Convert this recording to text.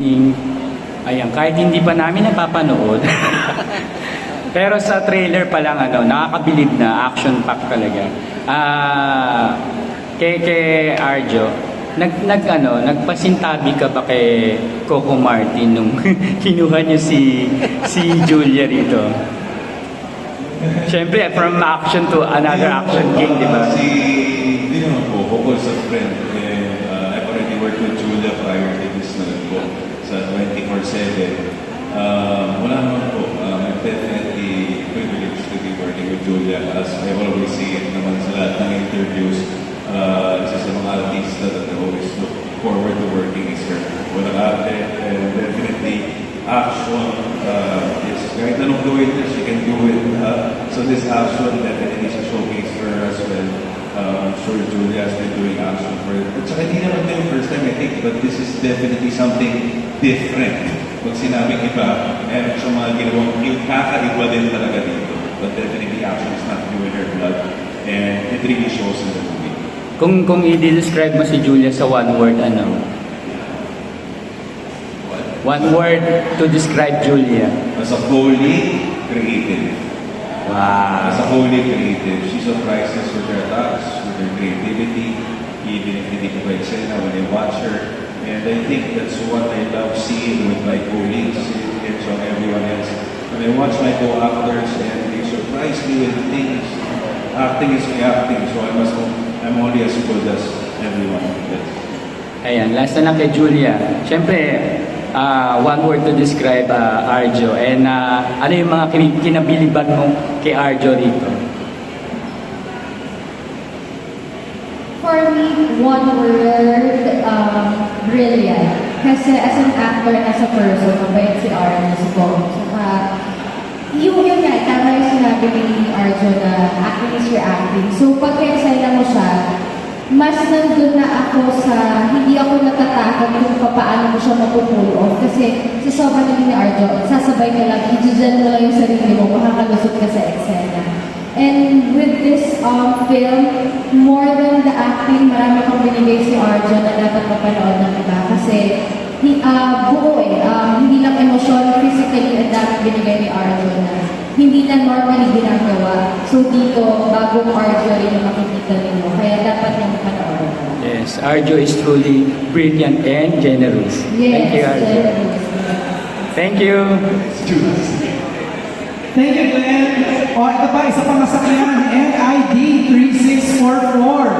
Yung- Ayan, kahit hindi pa namin napapanood. Pero sa trailer pa lang, ano, nakakabilib na, action pack talaga. Ah, kay, kay Arjo, nag, nag, ano, nagpasintabi ka ba kay Coco Martin nung kinuha niyo si, si Julia rito? Siyempre, from action to another action king, di ba? Si, hindi naman po, bukod sa friend. And, uh, I've already worked with Julia prior to this na po sa 24-7. Uh, wala naman po. Um, I'm definitely privileged to be working with Julia as I always say it naman sa lahat ng interviews. Isa sa mga artista that I always look forward to working is her. Walang ate definitely action uh, is kahit anong gawin niya, she can do it. Uh, so this action definitely is a showcase for her as well. Uh, I'm sure Julia has been doing action for it. At saka hindi naman yung first time I think, but this is definitely something different. Pag sinabing iba, meron siyang mga ginawang yung kakaiba din talaga dito. But definitely action is not new in her blood. And it really shows in the movie. Kung, kung i-describe mo si Julia sa one word, ano? One word to describe Julia. As a wholly creative. As Wow. a wholly creative, she surprises with her attacks, with her creativity, even if hindi ko pa eksena when I. And I think that's what I love seeing with my colleagues and so everyone else. When I watch my co-actors and they surprise me with things, acting is my acting, so I must, I'm only as good as everyone else. Ayan, last na lang kay Julia. Siyempre, ah, one word to describe ah, Arjo. And ah, ano yung mga kin- kinabiliban mo kay Arjo rito? For me, one word, um, brilliant. Kasi as an actor, as a person, mabait si sa phone. Saka, yung yun nga, tama yung sinabi ni Arjo na acting is your acting. So, pag na mo siya, mas nandun na ako sa, hindi ako natatakot kung paano mo siya mapupull off. Kasi sa sobrang naging ni Arjo, sasabay ka lang, i-dyan mo lang yung sarili mo, makakalusot ka sa eksena. And with this um, film, more than the acting, marami kong binigay si Arjo na dapat mapanood. Kasi hi, ah, buo eh, um, hindi lang emosyon, physically, ang dami binigay ni Arjo na hindi na normally ginagawa. So dito, bagong Arjo rin yung makikita ninyo. Kaya dapat yung panoorin. Yes, Arjo is truly brilliant and generous. Thank you, Arjo. yes. Thank you. Thank you, Glenn. O, ito pa, isa pang nasakyan, NID 3644.